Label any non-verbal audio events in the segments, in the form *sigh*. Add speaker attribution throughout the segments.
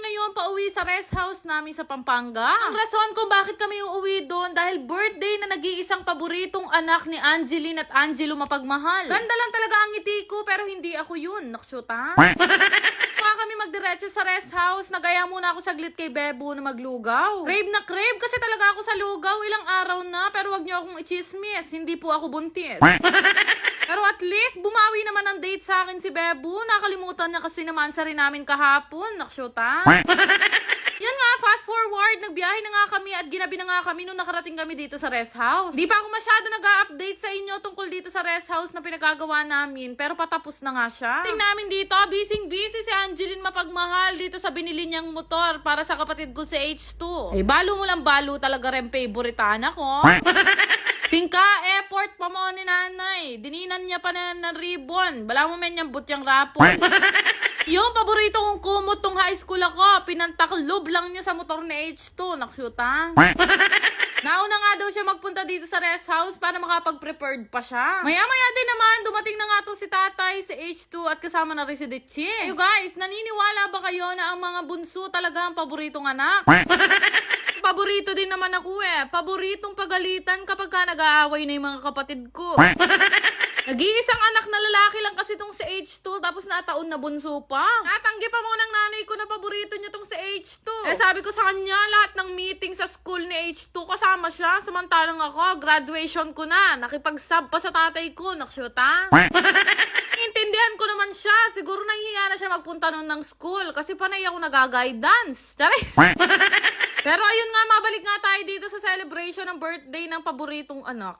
Speaker 1: ngayon pauwi sa rest house namin sa Pampanga. Ang rason kung bakit kami uuwi doon dahil birthday na nag-iisang paboritong anak ni Angeline at Angelo mapagmahal. Ganda lang talaga ang ngiti ko pero hindi ako yun. Naksyuta. *laughs* Kami magdiretso sa rest house, nagaya muna ako saglit kay Bebo na maglugaw. Crave na crave kasi talaga ako sa lugaw ilang araw na pero wag niyo akong ichismis, hindi po ako buntis. *laughs* Pero at least, bumawi naman ang date sa akin si Bebo. Nakalimutan niya kasi naman sa rin namin kahapon. Naksyota. *laughs* Yan nga, fast forward, nagbiyahe na nga kami at ginabi na nga kami nung nakarating kami dito sa rest house. Di pa ako masyado nag-update sa inyo tungkol dito sa rest house na pinagagawa namin, pero patapos na nga siya. Tingnan namin dito, busy busy si Angeline mapagmahal dito sa binili niyang motor para sa kapatid ko si H2. Eh, balo mo lang balo talaga rin favoritan ako. *laughs* Singka, effort pa mo ni nanay. Dininan niya pa na ng ribbon. Bala mo men niyang butyang rapon. *laughs* Yung paborito kong kumot tong high school ako, pinantaklob lang niya sa motor ni H2. Naksyuta. *laughs* Nauna nga daw siya magpunta dito sa rest house para makapag-prepared pa siya. Maya-maya din naman, dumating na nga to si tatay, si H2 at kasama na rin si Ditchi. Ayo guys, naniniwala ba kayo na ang mga bunso talaga ang paboritong anak? *laughs* Paborito din naman ako eh. Paboritong pagalitan kapag ka nag-aaway na yung mga kapatid ko. *laughs* Nag-iisang anak na lalaki lang kasi tong si H2 tapos nataon na bunso pa. Natanggi pa mo ng nanay ko na paborito niya tong si H2. Eh sabi ko sa kanya, lahat ng meeting sa school ni H2 kasama siya. Samantalang ako, graduation ko na. Nakipag-sub pa sa tatay ko. Naksyuta. *laughs* Intindihan ko naman siya. Siguro nahihiya na siya magpunta nun ng school kasi panay ako nag-guidance. Charis! *laughs* Pero ayun nga, mabalik nga tayo dito sa celebration ng birthday ng paboritong anak.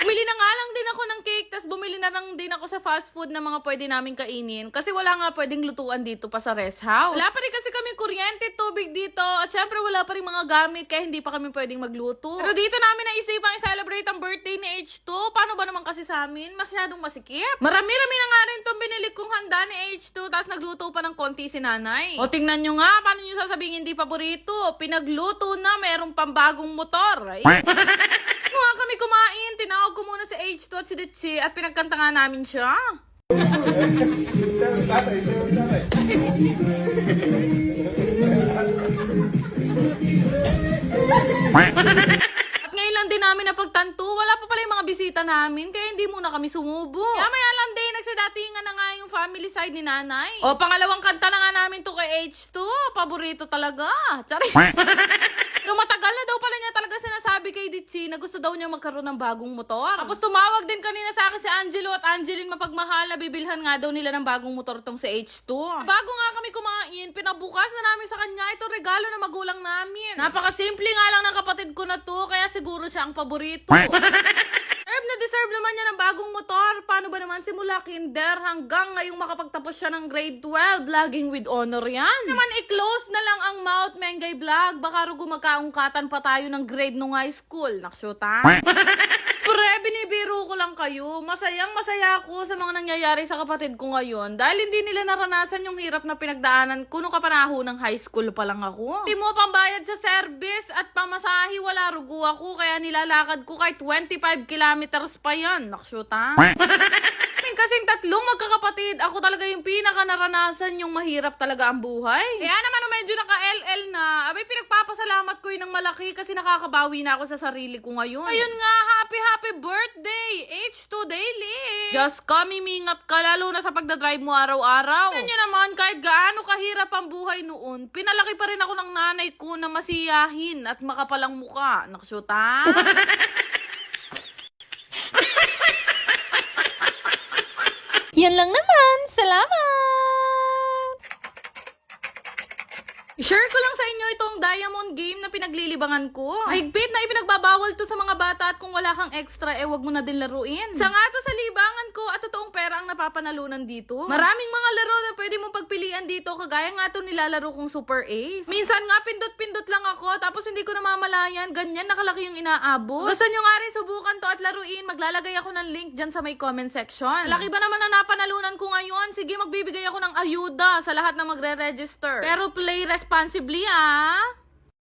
Speaker 1: Bumili na nga lang din ako ng cake, tapos bumili na lang din ako sa fast food na mga pwede namin kainin. Kasi wala nga pwedeng lutuan dito pa sa rest house. Wala pa rin kasi kami kuryente, tubig dito. At syempre wala pa rin mga gamit, kaya hindi pa kami pwedeng magluto. Pero dito namin naisipang i-celebrate ang birthday ni H2. Paano ba naman kasi sa amin? Masyadong masikip. Marami-rami na nga rin itong binili kong handa ni H2, tapos nagluto pa ng konti si nanay. O tingnan nyo nga, paano nyo sasabihin hindi paborito? Pinagluto na, merong pambagong motor. Ay. *laughs* Nga kami kumain, tinawag ko muna si H2 at si Ditchi at pinagkanta nga namin siya. Din *laughs* namin napagtanto, wala pa pala yung mga bisita namin, kaya hindi muna kami sumubo. Kaya maya lang din, nagsadatingan na nga yung family side ni nanay. O, pangalawang kanta na nga namin to kay H2, paborito talaga. Tsari. *laughs* Pero matagal na daw pala niya talaga sinasabi kay Ditchi na gusto daw niya magkaroon ng bagong motor. Tapos tumawag din kanina sa akin si Angelo at Angeline mapagmahal na bibilhan nga daw nila ng bagong motor tong si H2. Bago nga kami kumain, pinabukas na namin sa kanya ito regalo na magulang namin. Napakasimple nga lang ng kapatid ko na to, kaya siguro siya ang paborito. *laughs* Deserve na deserve naman niya ng bagong motor. Paano ba naman simula kinder hanggang ngayong makapagtapos siya ng grade 12, laging with honor yan. Naman i-close na lang ang mouth, Mengay Vlog. Baka rugo magkaungkatan pa tayo ng grade nung high school. Naksyuta? *laughs* Pre, binibiro ko lang kayo. Masayang masaya ako sa mga nangyayari sa kapatid ko ngayon dahil hindi nila naranasan yung hirap na pinagdaanan ko nung kapanahon ng high school pa lang ako. Hindi mo pambayad sa service at pamasahe, wala rugo ako kaya nilalakad ko kahit 25 kilometers pa yan. Naksyuta? Kaming kasing tatlong magkakapatid, ako talaga yung pinaka naranasan yung mahirap talaga ang buhay. Kaya naman nung medyo naka-LL na, abay pinagpapasalamat ko yun ng malaki kasi nakakabawi na ako sa sarili ko ngayon. Ayun nga, happy happy birthday! H2 Daily! Just kamimingap ka lalo na sa pagdadrive mo araw-araw. Yan yun naman, kahit gaano kahirap ang buhay noon, pinalaki pa rin ako ng nanay ko na masiyahin at makapalang muka. Naksyuta? *laughs*
Speaker 2: Yan lang naman. Salamat!
Speaker 1: I-share ko lang sa inyo itong diamond game na pinaglilibangan ko. Mahigpit na ipinagbabawal to sa mga bata at kung wala kang extra, eh wag mo na din laruin. Sa nga to sa libangan ko at totoong pera ang napapanalunan dito. Maraming mga laro na pwede mong pagpilian dito, kagaya nga to nilalaro kong Super Ace. Minsan nga pindot-pindot lang ako, tapos hindi ko namamalayan, ganyan nakalaki yung inaabot. Gusto nyo nga rin subukan to at laruin, maglalagay ako ng link dyan sa may comment section. Laki ba naman na napanalunan ko ngayon? Sige, magbibigay ako ng ayuda sa lahat na magre-register. Pero play responsibly ah!